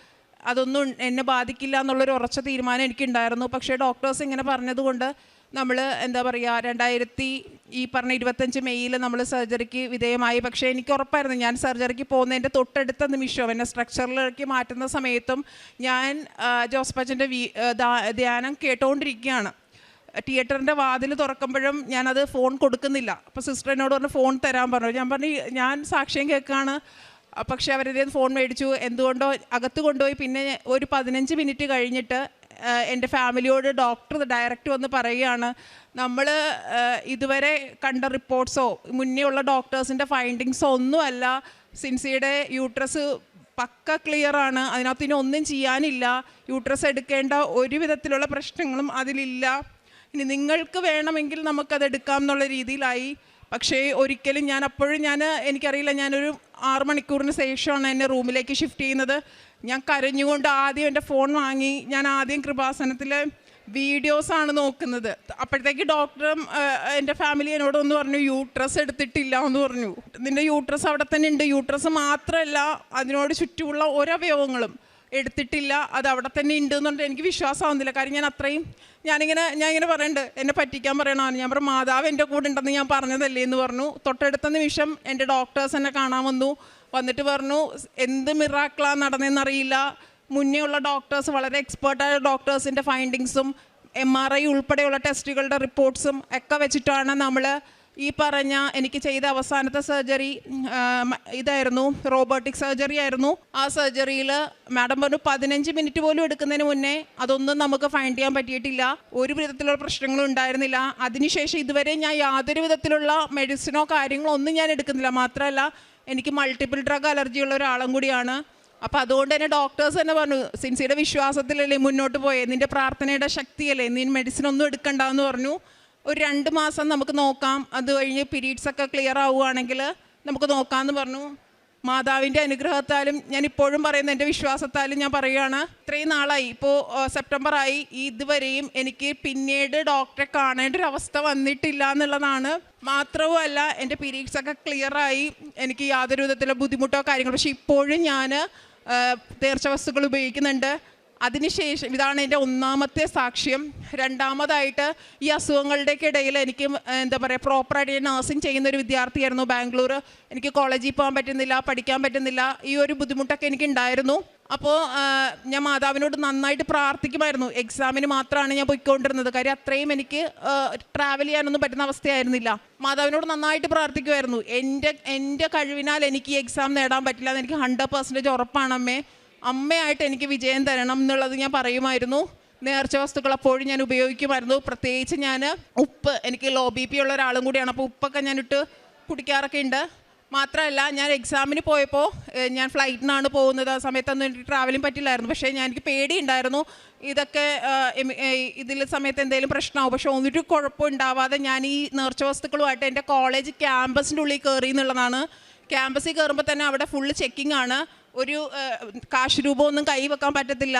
Speaker 3: അതൊന്നും എന്നെ ബാധിക്കില്ല എന്നുള്ളൊരു ഉറച്ച തീരുമാനം എനിക്കുണ്ടായിരുന്നു. പക്ഷേ ഡോക്ടേഴ്സ് ഇങ്ങനെ പറഞ്ഞതുകൊണ്ട് നമ്മൾ എന്താ പറയുക രണ്ടായിരത്തി ഈ പറഞ്ഞ ഇരുപത്തഞ്ച് മെയ്യിൽ നമ്മൾ സർജറിക്ക് വിധേയമായി. പക്ഷേ എനിക്ക് ഉറപ്പായിരുന്നു ഞാൻ സർജറിക്ക് പോകുന്നതിന്റെ തൊട്ടടുത്ത നിമിഷം എന്നെ സ്ട്രക്ചറിലേക്ക് മാറ്റുന്ന സമയത്തും ഞാൻ ആ, ജോസ് പച്ചന്റെ വീ ധ്യാനം കേട്ടുകൊണ്ടിരിക്കുകയാണ് തിയേറ്ററിന്റെ വാതിൽ തുറക്കുമ്പോഴും ഞാനത് ഫോൺ കൊടുക്കുന്നില്ല. അപ്പോൾ സിസ്റ്റർ എന്നോട് പറഞ്ഞു ഫോൺ തരാൻ പറഞ്ഞു. ഞാൻ പറഞ്ഞു ഞാൻ സാക്ഷ്യം കേൾക്കുകയാണ് പക്ഷേ അവരുടെ ഫോൺ മേടിച്ചു. എന്തുകൊണ്ടോ അകത്ത് കൊണ്ടുപോയി. പിന്നെ ഒരു പതിനഞ്ച് മിനിറ്റ് കഴിഞ്ഞിട്ട് എന്റെ ഫാമിലിയോട് ഡോക്ടർ ഡയറക്റ്റ് വന്ന് പറയുകയാണ് നമ്മൾ ഇതുവരെ കണ്ട റിപ്പോർട്ട്സോ മുന്നേ ഉള്ള ഡോക്ടേഴ്സിന്റെ ഫൈൻഡിങ്സോ ഒന്നുമല്ല. സിൻസിയുടെ യൂട്രസ് പക്ക ക്ലിയർ ആണ്. അതിനകത്ത് ഇനി ഒന്നും ചെയ്യാനില്ല. യൂട്രസ് എടുക്കേണ്ട ഒരു വിധത്തിലുള്ള പ്രശ്നങ്ങളും അതിലില്ല. ഇനി നിങ്ങൾക്ക് വേണമെങ്കിൽ നമുക്കത് എടുക്കാം എന്നുള്ള രീതിയിലായി. പക്ഷേ ഒരിക്കലും ഞാൻ അപ്പോഴും ഞാൻ എനിക്കറിയില്ല ഞാനൊരു ആറ് മണിക്കൂറിന് ശേഷമാണ് എന്നെ റൂമിലേക്ക് ഷിഫ്റ്റ് ചെയ്യുന്നത്. ഞാൻ കരഞ്ഞുകൊണ്ട് ആദ്യം എന്റെ ഫോൺ വാങ്ങി. ഞാൻ ആദ്യം കൃപാസനത്തിലെ വീഡിയോസാണ് നോക്കുന്നത്. അപ്പോഴത്തേക്ക് ഡോക്ടറും എന്റെ ഫാമിലി എന്നോട് ഒന്ന് പറഞ്ഞു യൂട്രസ് എടുത്തിട്ടില്ല എന്ന് പറഞ്ഞു. നിന്റെ യൂട്രസ് അവിടെ തന്നെ ഉണ്ട്. യൂട്രസ് മാത്രമല്ല അതിനോട് ചുറ്റുമുള്ള ഒരവയവങ്ങളും എടുത്തിട്ടില്ല. അത് അവിടെ തന്നെ ഉണ്ട് എന്നുണ്ട് എനിക്ക് വിശ്വാസമാവുന്നില്ല. കാര്യം ഞാൻ അത്രയും ഞാനിങ്ങനെ ഞാൻ ഇങ്ങനെ പറയണ്ട്. എന്നെ പറ്റിക്കാൻ പറയണമെന്ന് ഞാൻ പറഞ്ഞു മാതാവ് എന്റെ കൂടെ ഉണ്ടെന്ന് ഞാൻ പറഞ്ഞതല്ലേ എന്ന് പറഞ്ഞു. തൊട്ടടുത്ത നിമിഷം എന്റെ ഡോക്ടേഴ്സ് എന്നെ കാണാൻ വന്നു. വന്നിട്ട് പറഞ്ഞു എന്ത് മിറാക്കളാ നടന്നതെന്നറിയില്ല മുന്നേ ഉള്ള ഡോക്ടേഴ്സ് വളരെ എക്സ്പേർട്ടായ ഡോക്ടേഴ്സിന്റെ ഫൈൻഡിങ്സും എം ആർ ഐ ഉൾപ്പെടെയുള്ള ടെസ്റ്റുകളുടെ റിപ്പോർട്ട്സും ഒക്കെ വെച്ചിട്ടാണ് നമ്മൾ ഈ പറഞ്ഞ എനിക്ക് ചെയ്ത അവസാനത്തെ സർജറി ഇതായിരുന്നു റോബോട്ടിക് സർജറി ആയിരുന്നു. ആ സർജറിയിൽ മാഡം പറഞ്ഞു പതിനഞ്ച് മിനിറ്റ് പോലും എടുക്കുന്നതിന് മുന്നേ അതൊന്നും നമുക്ക് ഫൈൻഡ് ചെയ്യാൻ പറ്റിയിട്ടില്ല. ഒരു വിധത്തിലുള്ള പ്രശ്നങ്ങളും ഉണ്ടായിരുന്നില്ല. അതിനുശേഷം ഇതുവരെ ഞാൻ യാതൊരു വിധത്തിലുള്ള മെഡിസിനോ കാര്യങ്ങളോ ഒന്നും ഞാൻ എടുക്കുന്നില്ല. മാത്രമല്ല എനിക്ക് മൾട്ടിപ്പിൾ ഡ്രഗ് അലർജിയുള്ള ഒരാളും കൂടിയാണ്. അപ്പം അതുകൊണ്ട് തന്നെ ഡോക്ടേഴ്സ് തന്നെ പറഞ്ഞു സിൻസിയുടെ വിശ്വാസത്തിലല്ലേ മുന്നോട്ട് പോയേ? നിന്റെ പ്രാർത്ഥനയുടെ ശക്തിയല്ലേ? നീ മെഡിസിൻ ഒന്നും എടുക്കണ്ട എന്ന് പറഞ്ഞു. ഒരു രണ്ട് മാസം നമുക്ക് നോക്കാം. അത് കഴിഞ്ഞ് പീരീഡ്സ് ഒക്കെ ക്ലിയർ ആവുകയാണെങ്കിൽ നമുക്ക് നോക്കാമെന്ന് പറഞ്ഞു. മാതാവിന്റെ അനുഗ്രഹത്താലും ഞാൻ ഇപ്പോഴും പറയുന്ന എന്റെ വിശ്വാസത്താലും ഞാൻ പറയുകയാണ് ഇത്രയും നാളായി. ഇപ്പോൾ സെപ്റ്റംബർ ആയി ഇതുവരെയും എനിക്ക് പിന്നീട് ഡോക്ടറെ കാണേണ്ട ഒരു അവസ്ഥ വന്നിട്ടില്ല എന്നുള്ളതാണ്. മാത്രവുമല്ല എന്റെ പീരീഡ്സൊക്കെ ക്ലിയറായി. എനിക്ക് യാതൊരു വിധത്തിലുള്ള ബുദ്ധിമുട്ടോ കാര്യങ്ങളോ. പക്ഷേ ഇപ്പോഴും ഞാൻ നേർച്ച വസ്തുക്കൾ ഉപയോഗിക്കുന്നുണ്ട്. അതിനുശേഷം ഇതാണ് എന്റെ ഒന്നാമത്തെ സാക്ഷ്യം. രണ്ടാമതായിട്ട് ഈ അസുഖങ്ങളുടെയൊക്കെ ഇടയിൽ എനിക്ക് എന്താ പറയുക പ്രോപ്പറായിട്ട് ഞാൻ നഴ്സിംഗ് ചെയ്യുന്ന ഒരു വിദ്യാർത്ഥിയായിരുന്നു ബാംഗ്ലൂർ എനിക്ക് കോളേജിൽ പോകാൻ പറ്റുന്നില്ല പഠിക്കാൻ പറ്റുന്നില്ല ഈ ഒരു ബുദ്ധിമുട്ടൊക്കെ എനിക്ക് ഉണ്ടായിരുന്നു അപ്പോൾ ഞാൻ മാതാവിനോട് നന്നായിട്ട് പ്രാർത്ഥിക്കുമായിരുന്നു. എക്സാമിന് മാത്രമാണ് ഞാൻ പോയിക്കൊണ്ടിരുന്നത്. കാര്യം അത്രയും എനിക്ക് ട്രാവൽ ചെയ്യാനൊന്നും പറ്റുന്ന അവസ്ഥയായിരുന്നില്ല. മാതാവിനോട് നന്നായിട്ട് പ്രാർത്ഥിക്കുമായിരുന്നു. എന്റെ എന്റെ കഴിവിനാൽ എനിക്ക് ഈ എക്സാം നേടാൻ പറ്റില്ല എന്ന് എനിക്ക് ഹൺഡ്രഡ് പെർസെന്റേജ് ഉറപ്പാണ് അമ്മേ. അമ്മയായിട്ട് എനിക്ക് വിജയം തരണം എന്നുള്ളത് ഞാൻ പറയുമായിരുന്നു. നേർച്ച വസ്തുക്കൾ അപ്പോഴും ഞാൻ ഉപയോഗിക്കുമായിരുന്നു. പ്രത്യേകിച്ച് ഞാൻ ഉപ്പ് എനിക്ക് ലോ ബി പി ഉള്ള ഒരാളും കൂടിയാണ്. അപ്പോൾ ഉപ്പൊക്കെ ഞാൻ ഇട്ട് കുടിക്കാറൊക്കെ ഉണ്ട് മാത്രമല്ല ഞാൻ എക്സാമിന് പോയപ്പോൾ ഞാൻ ഫ്ലൈറ്റിനാണ് പോകുന്നത്. ആ സമയത്തൊന്നും എനിക്ക് ട്രാവലിംഗ് പറ്റില്ലായിരുന്നു. പക്ഷേ ഞാൻ എനിക്ക് പേടിയുണ്ടായിരുന്നു. ഇതൊക്കെ ഇതിൽ സമയത്ത് എന്തെങ്കിലും പ്രശ്നമാവും പക്ഷേ ഒന്നിട്ട് കുഴപ്പമുണ്ടാവാതെ ഞാൻ ഈ നേർച്ച വസ്തുക്കളുമായിട്ട് എന്റെ കോളേജ് ക്യാമ്പസിന്റെ ഉള്ളിൽ കയറി എന്നുള്ളതാണ് ക്യാമ്പസിൽ കയറുമ്പോൾ തന്നെ അവിടെ ഫുള്ള് ചെക്കിംഗ് ആണ്. ഒരു കാശ് രൂപമൊന്നും കൈ വെക്കാൻ പറ്റത്തില്ല.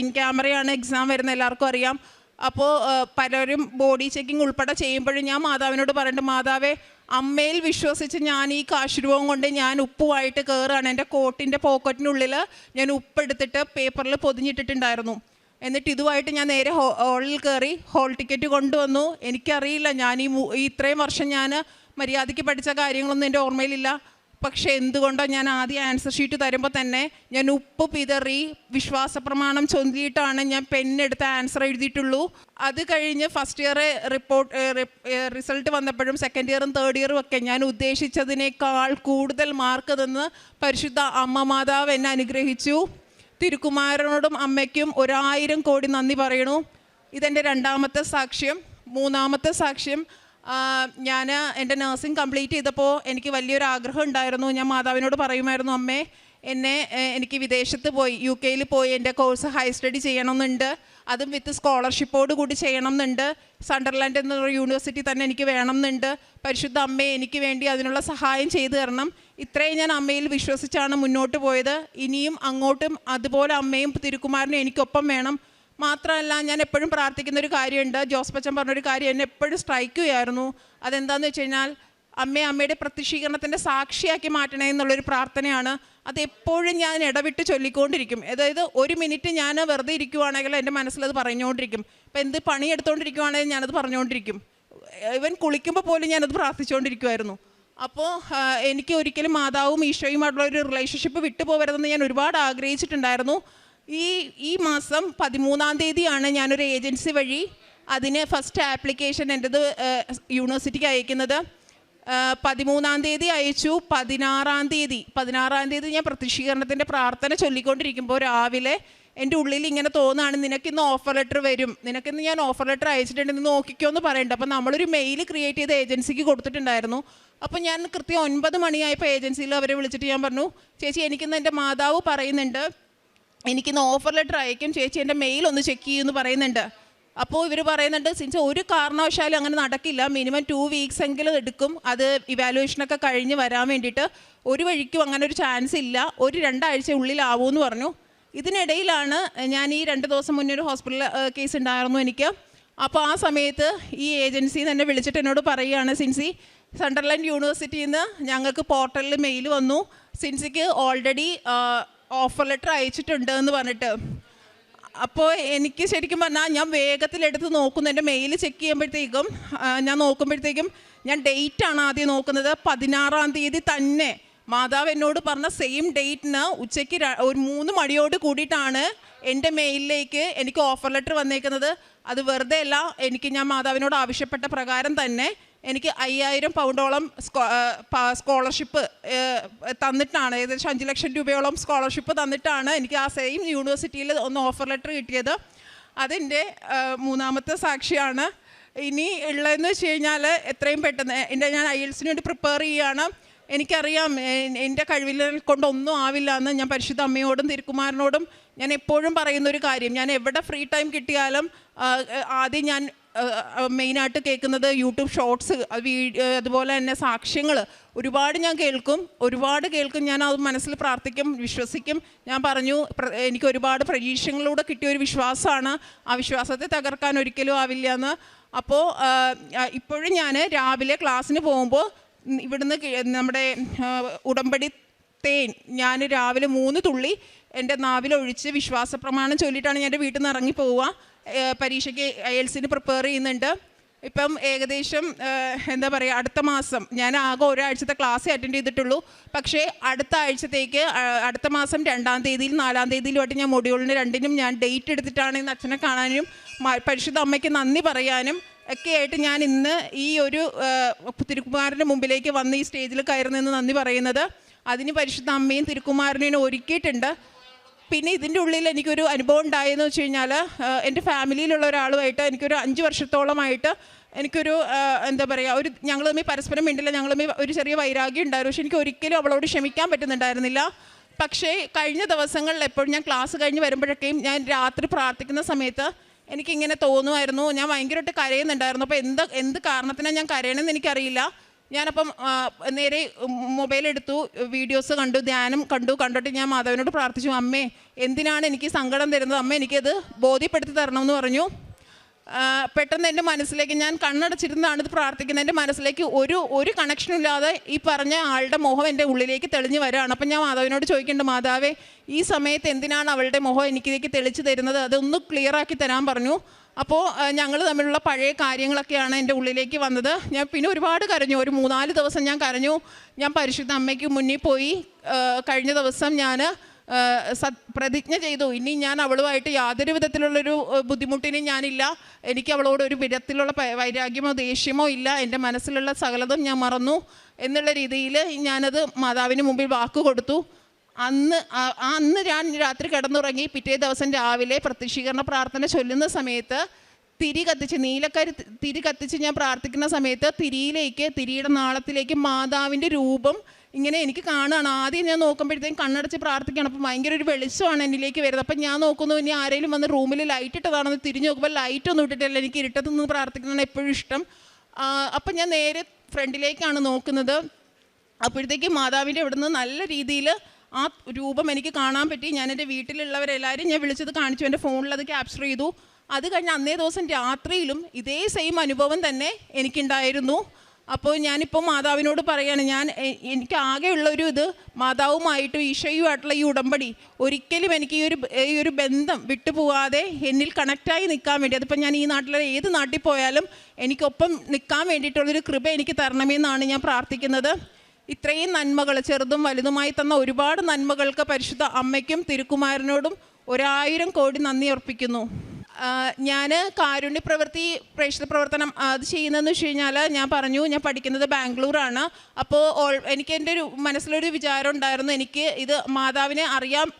Speaker 3: ഇൻ ക്യാമറയാണ് എക്സാം വരുന്നത് എല്ലാവർക്കും അറിയാം. അപ്പോൾ പലരും ബോഡി ചെക്കിംഗ് ഉൾപ്പെടെ ചെയ്യുമ്പോഴും ഞാൻ മാതാവിനോട് പറയുന്നുണ്ട് മാതാവേ അമ്മയിൽ വിശ്വസിച്ച് ഞാൻ ഈ കാശുരൂപം കൊണ്ട് ഞാൻ ഉപ്പുമായിട്ട് കയറുകയാണ് എന്റെ കോട്ടിന്റെ പോക്കറ്റിനുള്ളിൽ ഞാൻ ഉപ്പെടുത്തിട്ട് പേപ്പറിൽ പൊതിഞ്ഞിട്ടിട്ടുണ്ടായിരുന്നു. എന്നിട്ട് ഇതുമായിട്ട് ഞാൻ നേരെ ഹോളിൽ കയറി ഹോൾ ടിക്കറ്റ് കൊണ്ടുവന്നു. എനിക്കറിയില്ല ഞാൻ ഈ ഇത്രയും വർഷം ഞാൻ മര്യാദയ്ക്ക് പഠിച്ച കാര്യങ്ങളൊന്നും എന്റെ ഓർമ്മയിലില്ല. പക്ഷേ എന്തുകൊണ്ടാണ് ഞാൻ ആദ്യം ആൻസർ ഷീറ്റ് തരുമ്പോൾ തന്നെ ഞാൻ ഉപ്പ് പിതറി വിശ്വാസ പ്രമാണം ചൊല്ലിയിട്ടാണ് ഞാൻ പെണ്ണെടുത്ത് ആൻസർ എഴുതിയിട്ടുള്ളൂ. അത് കഴിഞ്ഞ് ഫസ്റ്റ് ഇയർ റിപ്പോർട്ട് റിസൾട്ട് വന്നപ്പോഴും സെക്കൻഡ് ഇയറും തേർഡ് ഇയറും ഒക്കെ ഞാൻ ഉദ്ദേശിച്ചതിനേക്കാൾ കൂടുതൽ മാർക്ക് തന്ന് പരിശുദ്ധ അമ്മ മാതാവ് എന്നെ അനുഗ്രഹിച്ചു. തിരുക്കുമാരനോടും അമ്മയ്ക്കും ഒരായിരം കോടി നന്ദി പറയണു. ഇതെന്റെ രണ്ടാമത്തെ സാക്ഷ്യം. മൂന്നാമത്തെ സാക്ഷ്യം ഞാൻ എന്റെ നഴ്സിംഗ് കംപ്ലീറ്റ് ചെയ്തപ്പോൾ എനിക്ക് വലിയൊരു ആഗ്രഹം ഉണ്ടായിരുന്നു ഞാൻ മാതാവിനോട് പറയുമായിരുന്നു അമ്മേ എന്നെ എനിക്ക് വിദേശത്ത് പോയി യു കെയിൽ പോയി എന്റെ കോഴ്സ് ഹയർ സ്റ്റഡി ചെയ്യണമെന്നുണ്ട്. അതും വിത്ത് സ്കോളർഷിപ്പോട് കൂടി ചെയ്യണം എന്നുണ്ട് സണ്ടർലാൻഡ് എന്നുള്ള യൂണിവേഴ്സിറ്റി തന്നെ എനിക്ക് വേണം എന്നുണ്ട് പരിശുദ്ധ അമ്മയെ എനിക്ക് വേണ്ടി അതിനുള്ള സഹായം ചെയ്തു തരണം. ഇത്രയും ഞാൻ അമ്മയിൽ വിശ്വസിച്ചാണ് മുന്നോട്ട് പോയത്. ഇനിയും അങ്ങോട്ടും അതുപോലെ അമ്മയും തിരുക്കുമാരനും എനിക്കൊപ്പം വേണം. മാത്രമല്ല ഞാൻ എപ്പോഴും പ്രാർത്ഥിക്കുന്ന ഒരു കാര്യമുണ്ട്. ജോസ് പച്ചൻ പറഞ്ഞൊരു കാര്യം എന്നെ എപ്പോഴും സ്ട്രൈക്ക് ചെയ്യായിരുന്നു അതെന്താണെന്ന് വെച്ച് കഴിഞ്ഞാൽ അമ്മയെ അമ്മയുടെ പ്രത്യക്ഷീകരണത്തിന്റെ സാക്ഷിയാക്കി മാറ്റണേ എന്നുള്ളൊരു പ്രാർത്ഥനയാണ്. അത് എപ്പോഴും ഞാൻ ഇടവിട്ട് ചൊല്ലിക്കൊണ്ടിരിക്കും. അതായത് ഒരു മിനിറ്റ് ഞാൻ വെറുതെ ഇരിക്കുവാണെങ്കിൽ എന്റെ മനസ്സിലത് പറഞ്ഞുകൊണ്ടിരിക്കും. ഇപ്പം എന്ത് പണി എടുത്തുകൊണ്ടിരിക്കുവാണെങ്കിൽ ഞാനത് പറഞ്ഞുകൊണ്ടിരിക്കും. ഇവൻ കുളിക്കുമ്പോൾ പോലും ഞാനത് പ്രാർത്ഥിച്ചുകൊണ്ടിരിക്കുമായിരുന്നു അപ്പോൾ എനിക്ക് ഒരിക്കലും മാതാവും ഈശോയുമായിട്ടുള്ള ഒരു റിലേഷൻഷിപ്പ് വിട്ടുപോകരുതെന്ന് ഞാൻ ഒരുപാട് ആഗ്രഹിച്ചിട്ടുണ്ടായിരുന്നു. ഈ ഈ മാസം പതിമൂന്നാം തീയതിയാണ് ഞാനൊരു ഏജൻസി വഴി അതിന് ഫസ്റ്റ് ആപ്ലിക്കേഷൻ എന്റെത് യൂണിവേഴ്സിറ്റിക്ക് അയക്കുന്നത്. പതിമൂന്നാം തീയതി അയച്ചു. പതിനാറാം തീയതി പതിനാറാം തീയതി ഞാൻ പ്രത്യക്ഷീകരണത്തിന്റെ പ്രാർത്ഥന ചൊല്ലിക്കൊണ്ടിരിക്കുമ്പോൾ രാവിലെ എന്റെ ഉള്ളിൽ ഇങ്ങനെ തോന്നുകയാണ് നിനക്കിന്ന് ഓഫർ ലെറ്റർ വരും. നിനക്കിന്ന് ഞാൻ ഓഫർ ലെറ്റർ അയച്ചിട്ടുണ്ട് എന്ന് നോക്കിക്കോ എന്ന് പറയുന്നുണ്ട് അപ്പോൾ നമ്മളൊരു മെയിൽ ക്രിയേറ്റ് ചെയ്ത് ഏജൻസിക്ക് കൊടുത്തിട്ടുണ്ടായിരുന്നു. അപ്പോൾ ഞാൻ കൃത്യം ഒൻപത് മണിയായപ്പോൾ ഏജൻസിയിൽ അവരെ വിളിച്ചിട്ട് ഞാൻ പറഞ്ഞു ചേച്ചി എനിക്കിന്ന് എന്റെ മാതാവ് പറയുന്നുണ്ട്. എനിക്കിന്ന് ഓഫർ ലെറ്റർ അയക്കും ചേച്ചി എന്റെ മെയിൽ ഒന്ന് ചെക്ക് ചെയ്യുമെന്ന് പറയുന്നുണ്ട്. അപ്പോൾ ഇവർ പറയുന്നുണ്ട് സിൻസ് ഒരു കാരണവശാലും അങ്ങനെ നടക്കില്ല. മിനിമം ടു വീക്സ് എങ്കിലും എടുക്കും. അത് ഇവാലുവേഷനൊക്കെ കഴിഞ്ഞ് വരാൻ വേണ്ടിയിട്ട് ഒരു വഴിക്കും അങ്ങനെ ഒരു ചാൻസ് ഇല്ല. ഒരു രണ്ടാഴ്ച ഉള്ളിലാവുമെന്ന് പറഞ്ഞു. ഇതിനിടയിലാണ് ഞാൻ ഈ രണ്ട് ദിവസം മുന്നേ ഒരു ഹോസ്പിറ്റൽ കേസ് ഉണ്ടായിരുന്നു എനിക്ക്. അപ്പോൾ ആ സമയത്ത് ഈ ഏജൻസി തന്നെ വിളിച്ചിട്ട് എന്നോട് പറയുകയാണ് സിൻസി സണ്ടർലാൻഡ് യൂണിവേഴ്സിറ്റിയിൽ നിന്ന് ഞങ്ങൾക്ക് പോർട്ടലിൽ മെയിൽ വന്നു. സിൻസിക്ക് ഓൾറെഡി ഓഫർ ലെറ്റർ അയച്ചിട്ടുണ്ട് എന്ന് പറഞ്ഞിട്ട്. അപ്പോൾ എനിക്ക് ശരിക്കും പറഞ്ഞാൽ ഞാൻ വേഗത്തിലെടുത്ത് നോക്കുന്നു. എന്റെ മെയിൽ ചെക്ക് ചെയ്യുമ്പോഴത്തേക്കും ഞാൻ നോക്കുമ്പോഴത്തേക്കും ഞാൻ ഡേറ്റ് ആണ് ആദ്യം നോക്കുന്നത്. പതിനാറാം തീയതി തന്നെ മാതാവ് എന്നോട് പറഞ്ഞ സെയിം ഡേറ്റിന് ഉച്ചയ്ക്ക് ഒരു മൂന്ന് മണിയോട് കൂടിയിട്ടാണ് എന്റെ മെയിലിലേക്ക് എനിക്ക് ഓഫർ ലെറ്റർ വന്നേക്കുന്നത്. അത് വെറുതെ അല്ല എനിക്ക് ഞാൻ മാതാവിനോട് ആവശ്യപ്പെട്ട പ്രകാരം തന്നെ എനിക്ക് അയ്യായിരം പൗണ്ടോളം സ്കോളർഷിപ്പ് തന്നിട്ടാണ്. ഏകദേശം അഞ്ച് ലക്ഷം രൂപയോളം സ്കോളർഷിപ്പ് തന്നിട്ടാണ് എനിക്ക് ആ സെയിം യൂണിവേഴ്സിറ്റിയിൽ ഒന്ന് ഓഫർ ലെറ്റർ കിട്ടിയത്. അതെന്റെ മൂന്നാമത്തെ സാക്ഷിയാണ്. ഇനി ഉള്ളതെന്ന് വെച്ച് കഴിഞ്ഞാൽ എത്രയും പെട്ടെന്ന് എന്റെ ഞാൻ ഐ എൽസിന് വേണ്ടി പ്രിപ്പയർ ചെയ്യുകയാണ്. എനിക്കറിയാം എന്റെ കഴിവിൽ കൊണ്ടൊന്നും ആവില്ല എന്ന് ഞാൻ പരിശുദ്ധ അമ്മയോടും തിരുക്കുമാരനോടും ഞാൻ എപ്പോഴും പറയുന്ന ഒരു കാര്യം. ഞാൻ എവിടെ ഫ്രീ ടൈം കിട്ടിയാലും ആദ്യം ഞാൻ മെയിനായിട്ട് കേൾക്കുന്നത് യൂട്യൂബ് ഷോർട്സ് വീഡിയോ അതുപോലെ തന്നെ സാക്ഷ്യങ്ങൾ ഒരുപാട് ഞാൻ കേൾക്കും ഒരുപാട് കേൾക്കും. ഞാൻ അത് മനസ്സിൽ പ്രാർത്ഥിക്കും വിശ്വസിക്കും. ഞാൻ പറഞ്ഞു എനിക്ക് ഒരുപാട് പ്രതീക്ഷകളിലൂടെ കിട്ടിയ ഒരു വിശ്വാസമാണ്. ആ വിശ്വാസത്തെ തകർക്കാൻ ഒരിക്കലും ആവില്ല എന്ന്. അപ്പോൾ ഇപ്പോഴും ഞാൻ രാവിലെ ക്ലാസ്സിന് പോകുമ്പോൾ ഇവിടുന്ന് നമ്മുടെ ഉടമ്പടി തേൻ ഞാൻ രാവിലെ മൂന്ന് തുള്ളി എന്റെ നാവിലൊഴിച്ച് വിശ്വാസ പ്രമാണം ചൊല്ലിയിട്ടാണ് ഞാൻ എന്റെ വീട്ടിൽ നിന്ന് ഇറങ്ങി പോവുക. പരീക്ഷയ്ക്ക് അയൽസിന് പ്രിപ്പയർ ചെയ്യുന്നുണ്ട്. ഇപ്പം ഏകദേശം എന്താ പറയുക അടുത്ത മാസം. ഞാൻ ആകെ ഒരാഴ്ചത്തെ ക്ലാസ് അറ്റൻഡ് ചെയ്തിട്ടുള്ളൂ. പക്ഷേ അടുത്ത ആഴ്ചത്തേക്ക് അടുത്ത മാസം രണ്ടാം തീയതിയിൽ നാലാം തീയതിയിലുമായിട്ട് ഞാൻ മൊഡ്യൂളിന് രണ്ടിനും ഞാൻ ഡേറ്റ് എടുത്തിട്ടാണ് ഇന്ന് അച്ഛനെ കാണാനും പരിശുദ്ധ അമ്മയ്ക്ക് നന്ദി പറയാനും ഒക്കെയായിട്ട് ഞാൻ ഇന്ന് ഈ ഒരു തിരുക്കുമാരന്റെ മുമ്പിലേക്ക് വന്ന് ഈ സ്റ്റേജിൽ കയറുന്നതെന്ന് നന്ദി പറയുന്നത്. അതിന് പരിശുദ്ധ അമ്മയും തിരുക്കുമാരനെയും ഒരുക്കിയിട്ടുണ്ട്. പിന്നെ ഇതിന്റെ ഉള്ളിൽ എനിക്കൊരു അനുഭവം ഉണ്ടായെന്ന് വെച്ച് കഴിഞ്ഞാൽ എന്റെ ഫാമിലിയിലുള്ള ഒരാളുമായിട്ട് എനിക്കൊരു അഞ്ച് വർഷത്തോളമായിട്ട് എനിക്കൊരു എന്താ പറയുക ഒരു ഞങ്ങൾ തമ്മിൽ പരസ്പരം മിണ്ടില്ല ഞങ്ങൾ തമ്മിൽ ഒരു ചെറിയ വൈരാഗ്യം ഉണ്ടായിരുന്നു. പക്ഷെ എനിക്ക് ഒരിക്കലും അവളോട് ക്ഷമിക്കാൻ പറ്റുന്നുണ്ടായിരുന്നില്ല. പക്ഷേ കഴിഞ്ഞ ദിവസങ്ങളിൽ എപ്പോഴും ഞാൻ ക്ലാസ് കഴിഞ്ഞ് വരുമ്പോഴൊക്കെയും ഞാൻ രാത്രി പ്രാർത്ഥിക്കുന്ന സമയത്ത് എനിക്കിങ്ങനെ തോന്നുമായിരുന്നു. ഞാൻ ഭയങ്കരമായിട്ട് കരയുന്നുണ്ടായിരുന്നു. അപ്പോൾ എന്ത് എന്ത് കാരണത്തിനാണ് ഞാൻ കരയണമെന്ന് എനിക്കറിയില്ല. ഞാനപ്പം നേരെ മൊബൈൽ എടുത്തു വീഡിയോസ് കണ്ടു ധ്യാനം കണ്ടു. കണ്ടിട്ട് ഞാൻ മാധവനോട് പ്രാർത്ഥിച്ചു അമ്മേ എന്തിനാണ് എനിക്ക് സങ്കടം തരുന്നത്? അമ്മ എനിക്കത് ബോധ്യപ്പെടുത്തി തരണമെന്ന് പറഞ്ഞു. പെട്ടെന്ന് എന്റെ മനസ്സിലേക്ക് ഞാൻ കണ്ണടച്ചിരുന്നാണ് ഇത് പ്രാർത്ഥിക്കുന്നത്. എന്റെ മനസ്സിലേക്ക് ഒരു ഒരു കണക്ഷനും ഇല്ലാതെ ഈ പറഞ്ഞ ആളുടെ മുഖം എന്റെ ഉള്ളിലേക്ക് തെളിഞ്ഞു വരാണ് അപ്പം ഞാൻ മാതാവിനോട് ചോദിക്കേണ്ട മാതാവേ ഈ സമയത്ത് എന്തിനാണ് അവളുടെ മുഖം എനിക്കിലേക്ക് തെളിച്ചു തരുന്നത്? അതൊന്ന് ക്ലിയർ ആക്കി തരാൻ പറഞ്ഞു. അപ്പോൾ ഞങ്ങൾ തമ്മിലുള്ള പഴയ കാര്യങ്ങളൊക്കെയാണ് എന്റെ ഉള്ളിലേക്ക് വന്നത്. ഞാൻ പിന്നെ ഒരുപാട് കരഞ്ഞു. ഒരു മൂന്നാൽ ദിവസം ഞാൻ കരഞ്ഞു. ഞാൻ പരിശുദ്ധ അമ്മയ്ക്ക് മുന്നിൽ പോയി കഴിഞ്ഞ ദിവസം ഞാൻ പ്രതിജ്ഞ ചെയ്തു. ഇനി ഞാൻ അവളുമായിട്ട് യാതൊരു വിധത്തിലുള്ളൊരു ബുദ്ധിമുട്ടിനും ഞാനില്ല. എനിക്ക് അവളോട് ഒരു വിധത്തിലുള്ള വൈരാഗ്യമോ ദേഷ്യമോ ഇല്ല. എന്റെ മനസ്സിലുള്ള സകലതും ഞാൻ മറന്നു. എന്നുള്ള രീതിയിൽ ഞാനത് മാതാവിന് മുമ്പിൽ വാക്ക് കൊടുത്തു. അന്ന് അന്ന് ഞാൻ രാത്രി കിടന്നുറങ്ങി പിറ്റേ ദിവസം രാവിലെ പ്രത്യക്ഷീകരണ പ്രാർത്ഥന ചൊല്ലുന്ന സമയത്ത് തിരി കത്തിച്ച് നീലക്കരി തിരി കത്തിച്ച് ഞാൻ പ്രാർത്ഥിക്കുന്ന സമയത്ത് തിരിയിലേക്ക് തിരിയുടെ നാളത്തിലേക്ക് മാതാവിന്റെ രൂപം ഇങ്ങനെ എനിക്ക് കാണുകയാണ്. ആദ്യം ഞാൻ നോക്കുമ്പോഴത്തേക്കും കണ്ണടച്ച് പ്രാർത്ഥിക്കണം അപ്പം ഭയങ്കര ഒരു വെളിച്ചമാണ് എന്നിലേക്ക് വരുന്നത്. അപ്പം ഞാൻ നോക്കുന്നു ഇനി ആരെങ്കിലും വന്ന് റൂമിൽ ലൈറ്റ് ഇട്ടതാണെന്ന് തിരിഞ്ഞു നോക്കുമ്പോൾ ലൈറ്റ് ഒന്നും ഇട്ടിട്ടില്ല. എനിക്ക് ഇരുട്ടത്ത് നിന്ന് പ്രാർത്ഥിക്കുന്നതാണ് എപ്പോഴും ഇഷ്ടം. അപ്പം ഞാൻ നേരെ ഫ്രണ്ടിലേക്കാണ് നോക്കുന്നത്. അപ്പോഴത്തേക്കും മാതാവിന്റെ ഇവിടുന്ന് നല്ല രീതിയിൽ ആ രൂപം എനിക്ക് കാണാൻ പറ്റി. ഞാൻ എന്റെ വീട്ടിലുള്ളവരെല്ലാവരും ഞാൻ വിളിച്ചത് കാണിച്ചു. എന്റെ ഫോണിൽ അത് ക്യാപ്ചർ ചെയ്തു. അത് കഴിഞ്ഞ് അന്നേ ദിവസം രാത്രിയിലും ഇതേ സെയിം അനുഭവം തന്നെ എനിക്കുണ്ടായിരുന്നു. അപ്പോൾ ഞാനിപ്പോൾ മാതാവിനോട് പറയാണ് ഞാൻ എനിക്ക് ആകെയുള്ള ഒരു ഇത് മാതാവുമായിട്ടും ഈശോയുമായിട്ടുള്ള ഈ ഉടമ്പടി ഒരിക്കലും എനിക്ക് ഈ ഒരു ഈ ഒരു ബന്ധം വിട്ടുപോകാതെ എന്നിൽ കണക്റ്റായി നിൽക്കാൻ വേണ്ടി അതിപ്പോൾ ഞാൻ ഈ നാട്ടിലെ ഏത് നാട്ടിൽ പോയാലും എനിക്കൊപ്പം നിൽക്കാൻ വേണ്ടിയിട്ടുള്ളൊരു കൃപ എനിക്ക് തരണമെന്നാണ് ഞാൻ പ്രാർത്ഥിക്കുന്നത്. ഇത്രയും നന്മകൾ ചെറുതും വലുതുമായി തന്ന ഒരുപാട് നന്മകൾക്ക് പരിശുദ്ധ അമ്മയ്ക്കും തിരുക്കുമാരനോടും ഒരായിരം കോടി നന്ദി അർപ്പിക്കുന്നു. ഞാൻ കാരുണ്യ പ്രവൃത്തി പ്രേക്ഷിത പ്രവർത്തനം അത് ചെയ്യുന്നതെന്ന് വെച്ച് കഴിഞ്ഞാൽ ഞാൻ പറഞ്ഞു ഞാൻ പഠിക്കുന്നത് ബാംഗ്ലൂരാണ്. അപ്പോൾ ഓൾ- എനിക്ക് എന്റെ ഒരു മനസ്സിലൊരു വിചാരം ഉണ്ടായിരുന്നു എനിക്ക് ഇത് മാതാവിനെ അറിയാൻ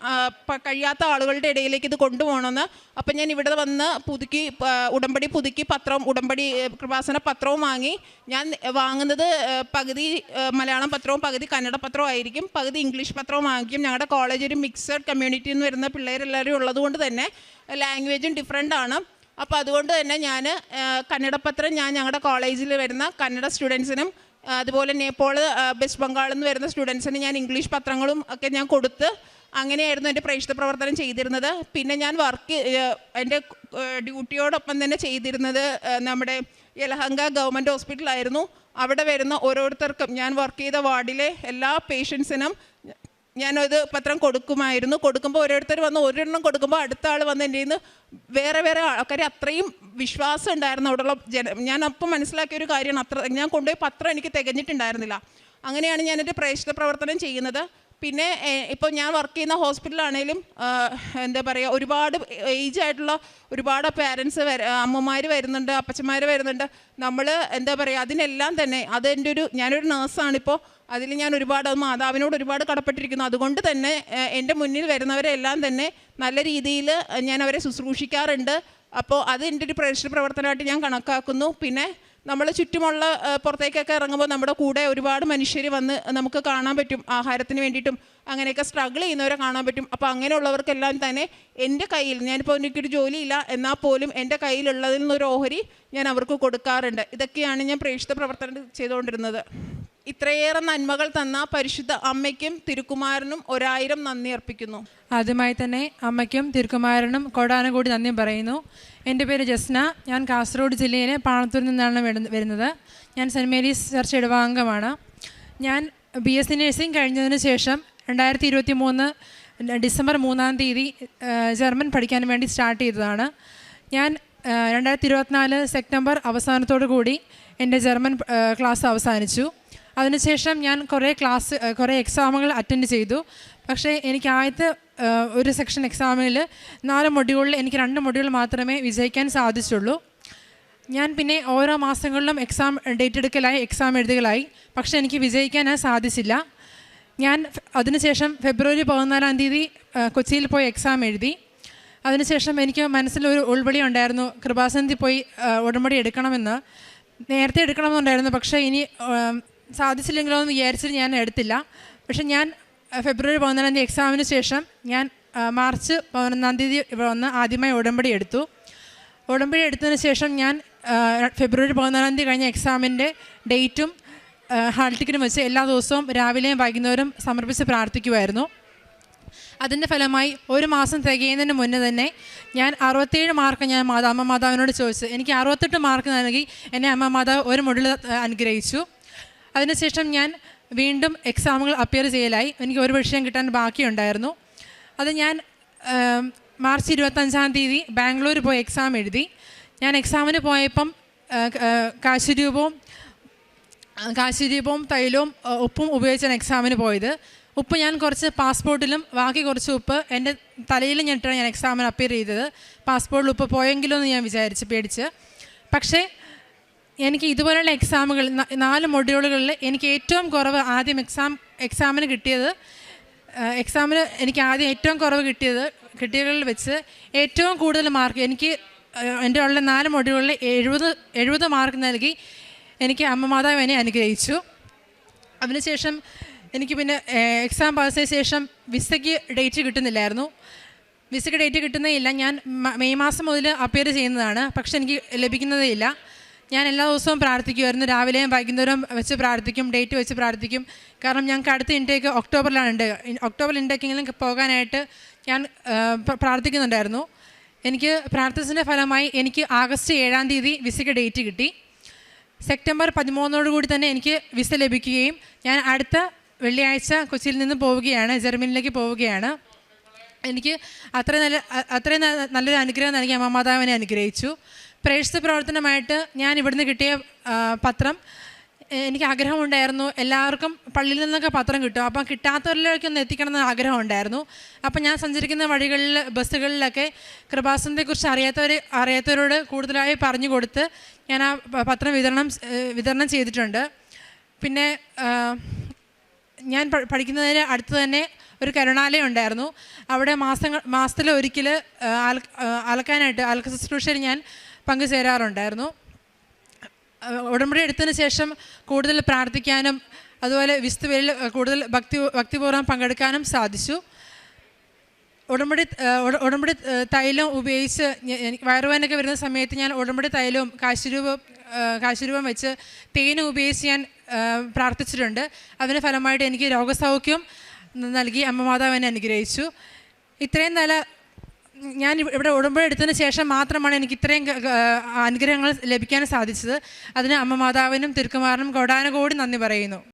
Speaker 3: കഴിയാത്ത ആളുകളുടെ ഇടയിലേക്ക് ഇത് കൊണ്ടുപോകണമെന്ന്. അപ്പം ഞാൻ ഇവിടെ വന്ന് പുതുക്കി ഉടമ്പടി പുതുക്കി പത്രം ഉടമ്പടി കൃപാസന പത്രവും വാങ്ങി. ഞാൻ വാങ്ങുന്നത് പകുതി മലയാളം പത്രവും പകുതി കന്നഡ പത്രവും ആയിരിക്കും. പകുതി ഇംഗ്ലീഷ് പത്രവും വാങ്ങിക്കും. ഞങ്ങളുടെ കോളേജ് ഒരു മിക്സഡ് കമ്മ്യൂണിറ്റിയിൽ നിന്ന് വരുന്ന പിള്ളേരെല്ലാവരും ഉള്ളതുകൊണ്ട് തന്നെ ലാംഗ്വേജും ഡിഫറെന്റ് ആണ്. അപ്പോൾ അതുകൊണ്ട് തന്നെ ഞാൻ കന്നഡ പത്രം ഞാൻ ഞങ്ങളുടെ കോളേജിൽ വരുന്ന കന്നഡ സ്റ്റുഡൻസിനും അതുപോലെ നേപ്പാൾ വെസ്റ്റ് ബംഗാളിൽ നിന്ന് വരുന്ന സ്റ്റുഡൻസിന് ഞാൻ ഇംഗ്ലീഷ് പത്രങ്ങളും ഒക്കെ ഞാൻ കൊടുത്ത് അങ്ങനെയായിരുന്നു എന്റെ പ്രേക്ഷിത പ്രവർത്തനം ചെയ്തിരുന്നത്. പിന്നെ ഞാൻ വർക്ക് എന്റെ ഡ്യൂട്ടിയോടൊപ്പം തന്നെ ചെയ്തിരുന്നത് നമ്മുടെ യലഹങ്ക ഗവൺമെന്റ് ഹോസ്പിറ്റലായിരുന്നു അവിടെ വരുന്ന ഓരോരുത്തർക്കും ഞാൻ വർക്ക് ചെയ്ത വാർഡിലെ എല്ലാ പേഷ്യൻസിനും ഞാനത് പത്രം കൊടുക്കുമായിരുന്നു. കൊടുക്കുമ്പോൾ ഓരോരുത്തർ വന്ന് ഒരെണ്ണം കൊടുക്കുമ്പോൾ അടുത്ത ആൾ വന്ന് എന്റെ നിന്ന് വേറെ വേറെ ആൾക്കാർ അത്രയും വിശ്വാസം ഉണ്ടായിരുന്നു അവിടെയുള്ള ജന ഞാൻ അപ്പം മനസ്സിലാക്കിയ ഒരു കാര്യമാണ് അത്ര ഞാൻ കൊണ്ടുപോയി പത്രം എനിക്ക് തികഞ്ഞിട്ടുണ്ടായിരുന്നില്ല. അങ്ങനെയാണ് ഞാനെന്റെ പ്രേക്ഷിത പ്രവർത്തനം ചെയ്യുന്നത്. പിന്നെ ഇപ്പോൾ ഞാൻ വർക്ക് ചെയ്യുന്ന ഹോസ്പിറ്റലാണേലും എന്താ പറയുക ഒരുപാട് ഏജ് ആയിട്ടുള്ള ഒരുപാട് പാരൻസ് വര അമ്മമാർ വരുന്നുണ്ട് അപ്പച്ചന്മാർ വരുന്നുണ്ട്. നമ്മൾ എന്താ പറയുക അതിനെല്ലാം തന്നെ അതെന്റെ ഒരു ഞാനൊരു നേഴ്സാണിപ്പോൾ അതിൽ ഞാൻ ഒരുപാട് അത് മാതാവിനോട് ഒരുപാട് കടപ്പെട്ടിരിക്കുന്നു. അതുകൊണ്ട് തന്നെ എന്റെ മുന്നിൽ വരുന്നവരെല്ലാം തന്നെ നല്ല രീതിയിൽ ഞാൻ അവരെ ശുശ്രൂഷിക്കാറുണ്ട്. അപ്പോൾ അത് എന്റെ ഒരു പ്രേക്ഷക പ്രവർത്തനമായിട്ട് ഞാൻ കണക്കാക്കുന്നു. പിന്നെ നമ്മൾ ചുറ്റുമുള്ള പുറത്തേക്കൊക്കെ ഇറങ്ങുമ്പോൾ നമ്മുടെ കൂടെ ഒരുപാട് മനുഷ്യർ വന്ന് നമുക്ക് കാണാൻ പറ്റും. ആഹാരത്തിന് വേണ്ടിയിട്ടും അങ്ങനെയൊക്കെ സ്ട്രഗിൾ ചെയ്യുന്നവരെ കാണാൻ പറ്റും. അപ്പോൾ അങ്ങനെയുള്ളവർക്കെല്ലാം തന്നെ എന്റെ കയ്യിൽ ഞാനിപ്പോൾ എനിക്കൊരു ജോലിയില്ല എന്നാൽ പോലും എന്റെ കയ്യിലുള്ളതിൽ നിന്നൊരു ഓഹരി ഞാൻ അവർക്ക് കൊടുക്കാറുണ്ട്. ഇതൊക്കെയാണ് ഞാൻ പ്രേക്ഷിത പ്രവർത്തനം ചെയ്തുകൊണ്ടിരുന്നത്. ഇത്രയേറെ നന്മകൾ തന്ന പരിശുദ്ധ അമ്മയ്ക്കും തിരുക്കുമാരനും ഒരായിരം നന്ദി അർപ്പിക്കുന്നു.
Speaker 4: ആദ്യമായി തന്നെ അമ്മയ്ക്കും തിരുക്കുമാരനും കോടാനുകൂടി നന്ദി പറയുന്നു. എന്റെ പേര് ജസ്ന. ഞാൻ കാസർഗോഡ് ജില്ലയിലെ പാണത്തൂരിൽ നിന്നാണ് വരുന്നത്. ഞാൻ സെന്റ് മേരീസ് ചർച്ച് ഇടവാംഗമാണ്. ഞാൻ ബി എസ് സി നഴ്സിംഗ് കഴിഞ്ഞതിന് ശേഷം രണ്ടായിരത്തി ഇരുപത്തി മൂന്ന് ഡിസംബർ മൂന്നാം തീയതി ജർമ്മൻ പഠിക്കാൻ വേണ്ടി സ്റ്റാർട്ട് ചെയ്തതാണ്. ഞാൻ രണ്ടായിരത്തി ഇരുപത്തിനാല് സെപ്റ്റംബർ അവസാനത്തോടു കൂടി എന്റെ ജർമ്മൻ ക്ലാസ് അവസാനിച്ചു. അതിനുശേഷം ഞാൻ കുറേ ക്ലാസ് കുറേ എക്സാമുകൾ അറ്റൻഡ് ചെയ്തു. പക്ഷേ എനിക്ക് ആദ്യത്തെ ഒരു സെക്ഷൻ എക്സാമിൽ നാല് മൊഡ്യൂളിൽ എനിക്ക് രണ്ട് മൊഡ്യൂൾ മാത്രമേ വിജയിക്കാൻ സാധിച്ചുള്ളൂ. ഞാൻ പിന്നെ ഓരോ മാസങ്ങളിലും എക്സാം ഡേറ്റ് എടുക്കലായി എക്സാം എഴുതുകളായി പക്ഷേ എനിക്ക് വിജയിക്കാൻ സാധിച്ചില്ല. ഞാൻ അതിനുശേഷം ഫെബ്രുവരി പതിനാലാം തീയതി കൊച്ചിയിൽ പോയി എക്സാം എഴുതി. അതിനുശേഷം എനിക്ക് മനസ്സിലൊരു ഉൾവിളി ഉണ്ടായിരുന്നു. കൃപാസന്ധി പോയി ഉടമ്പടി എടുക്കണമെന്ന്. നേരത്തെ എടുക്കണമെന്നുണ്ടായിരുന്നു. പക്ഷേ ഇനി സാധിച്ചില്ലെങ്കിലോ എന്ന് വിചാരിച്ചിട്ട് ഞാൻ എടുത്തില്ല. പക്ഷെ ഞാൻ ഫെബ്രുവരി പതിനാലാം തീയതി എക്സാമിന് ശേഷം ഞാൻ മാർച്ച് പതിനൊന്നാം തീയതി വന്ന് ആദ്യമായി ഉടമ്പടി എടുത്തു. ഉടമ്പടി എടുത്തതിന് ശേഷം ഞാൻ ഫെബ്രുവരി പതിനാലാം തീയതി കഴിഞ്ഞ എക്സാമിന്റെ ഡേറ്റും ഹാൾ ടിക്കറ്റും വെച്ച് എല്ലാ ദിവസവും രാവിലെയും വൈകുന്നേരം സമർപ്പിച്ച് പ്രാർത്ഥിക്കുമായിരുന്നു അതിന്റെ ഫലമായി ഒരു മാസം തികയുന്നതിന് മുന്നേ തന്നെ ഞാൻ അറുപത്തേഴ് മാർക്ക് ഞാൻ മാതാ അമ്മ മാതാവിനോട് ചോദിച്ചു. എനിക്ക് അറുപത്തെട്ട് മാർക്ക് നൽകി എന്നെ അമ്മ മാതാവ് ഒരു മുടിൽ അനുഗ്രഹിച്ചു. അതിനുശേഷം ഞാൻ വീണ്ടും എക്സാമുകൾ അപ്പിയർ ചെയ്യലായി. എനിക്ക് ഒരു വിഷയം കിട്ടാൻ ബാക്കിയുണ്ടായിരുന്നു. അത് ഞാൻ മാർച്ച് ഇരുപത്തഞ്ചാം തീയതി ബാംഗ്ലൂർ പോയി എക്സാം എഴുതി. ഞാൻ എക്സാമിന് പോയപ്പം കാശുരൂപവും കാശുരൂപവും തൈലവും ഉപ്പും ഉപയോഗിച്ചാണ് എക്സാമിന് പോയത്. ഉപ്പ് ഞാൻ കുറച്ച് പാസ്പോർട്ടിലും ബാക്കി കുറച്ച് ഉപ്പ് എന്റെ തലയിൽ ഞാനിട്ടാണ് ഞാൻ എക്സാമിന് അപ്പിയർ ചെയ്തത്. പാസ്പോർട്ടിൽ ഉപ്പ് പോയെങ്കിലും എന്ന് ഞാൻ വിചാരിച്ച് പേടിച്ച്. പക്ഷേ എനിക്ക് ഇതുപോലെയുള്ള എക്സാമുകൾ നാല് മൊഡ്യൂളുകളിൽ എനിക്ക് ഏറ്റവും കുറവ് ആദ്യം എക്സാം എക്സാമിന് കിട്ടിയത് എക്സാമിന് എനിക്ക് ആദ്യം ഏറ്റവും കുറവ് കിട്ടിയത് കിട്ടിയതിൽ വെച്ച് ഏറ്റവും കൂടുതൽ മാർക്ക് എനിക്ക് എന്റെ ഉള്ള നാല് മൊഡ്യൂളിൽ എഴുപത് എഴുപത് മാർക്ക് നൽകി എനിക്ക് അമ്മ മാതാവ് എന്നെ അനുഗ്രഹിച്ചു. അതിനുശേഷം എനിക്ക് പിന്നെ എക്സാം പാസ്സായ ശേഷം വിസയ്ക്ക് ഡേറ്റ് കിട്ടുന്നില്ലായിരുന്നു. വിസയ്ക്ക് ഡേറ്റ് കിട്ടുന്നേ ഇല്ല. ഞാൻ മെയ് മാസം മുതൽ അപ്പിയർ ചെയ്യുന്നതാണ്. പക്ഷെ എനിക്ക് ലഭിക്കുന്നതേ ഇല്ല. ഞാൻ എല്ലാ ദിവസവും പ്രാർത്ഥിക്കുമായിരുന്നു രാവിലെയും വൈകുന്നേരം വെച്ച് പ്രാർത്ഥിക്കും ഡേറ്റ് വെച്ച് പ്രാർത്ഥിക്കും. കാരണം ഞങ്ങൾക്ക് അടുത്ത ഇൻടേക്ക് ഒക്ടോബറിലാണ് ഉണ്ട്. ഒക്ടോബർ ഇൻടേക്കെങ്കിലും പോകാനായിട്ട് ഞാൻ പ്രാർത്ഥിക്കുന്നുണ്ടായിരുന്നു. എനിക്ക് പ്രാർത്ഥിച്ചതിന്റെ ഫലമായി എനിക്ക് ആഗസ്റ്റ് ഏഴാം തീയതി വിസയ്ക്ക് ഡേറ്റ് കിട്ടി. സെപ്റ്റംബർ പതിമൂന്നോട് കൂടി തന്നെ എനിക്ക് വിസ ലഭിക്കുകയും ഞാൻ അടുത്ത വെള്ളിയാഴ്ച കൊച്ചിയിൽ നിന്ന് പോവുകയാണ് ജർമ്മനിയിലേക്ക് പോവുകയാണ്. എനിക്ക് അത്ര നല്ല അത്രയും നല്ലൊരു അനുഗ്രഹം നൽകി അമ്മമാതാവിനെ അനുഗ്രഹിച്ചു. പ്രേക്ഷിത പ്രവർത്തനമായിട്ട് ഞാൻ ഇവിടുന്ന് കിട്ടിയ പത്രം എനിക്ക് ആഗ്രഹമുണ്ടായിരുന്നു. എല്ലാവർക്കും പള്ളിയിൽ നിന്നൊക്കെ പത്രം കിട്ടും. അപ്പം കിട്ടാത്തവരിലേക്ക് ഒന്ന് എത്തിക്കണം എന്ന് ആഗ്രഹമുണ്ടായിരുന്നു. അപ്പം ഞാൻ സഞ്ചരിക്കുന്ന വഴികളിൽ ബസ്സുകളിലൊക്കെ കൃപാസനത്തെക്കുറിച്ച് അറിയാത്തവർ അറിയാത്തവരോട് കൂടുതലായി പറഞ്ഞു കൊടുത്ത് ഞാൻ ആ പത്രം വിതരണം വിതരണം ചെയ്തിട്ടുണ്ട്. പിന്നെ ഞാൻ പഠിക്കുന്നതിന് അടുത്ത് തന്നെ ഒരു കരുണാലയം ഉണ്ടായിരുന്നു. അവിടെ മാസങ്ങൾ മാസത്തിൽ ഒരിക്കൽ അലക്കാനായിട്ട് അലക്ക ശുശ്രൂഷയിൽ ഞാൻ പങ്കുചേരാറുണ്ടായിരുന്നു. ഉടമ്പടി എടുത്തതിന് ശേഷം കൂടുതൽ പ്രാർത്ഥിക്കാനും അതുപോലെ വിസ്തുവേലിൽ കൂടുതൽ ഭക്തി ഭക്തിപൂർവം പങ്കെടുക്കാനും സാധിച്ചു. ഉടമ്പടി ഉടമ്പടി തൈലം ഉപയോഗിച്ച് വയറുവേനൊക്കെ വരുന്ന സമയത്ത് ഞാൻ ഉടമ്പടി തൈലവും കാശുരൂപം കാശിരൂപം വെച്ച് തേനും ഉപയോഗിച്ച് ഞാൻ പ്രാർത്ഥിച്ചിട്ടുണ്ട്. അതിന് ഫലമായിട്ട് എനിക്ക് രോഗസൗഖ്യം നൽകി അമ്മ മാതാവ് എന്നെ അനുഗ്രഹിച്ചു. ഇത്രയും നല്ല ഞാൻ ഇവ- ഇവിടെ ഉടമ്പടി എടുത്തതിന് ശേഷം മാത്രമാണ് എനിക്ക് ഇത്രയും അനുഗ്രഹങ്ങൾ ലഭിക്കാൻ സാധിച്ചത്. അതിന് അമ്മ മാതാവിനും തിരുക്കുമാറിനും കോടാനുകോടി നന്ദി പറയുന്നു.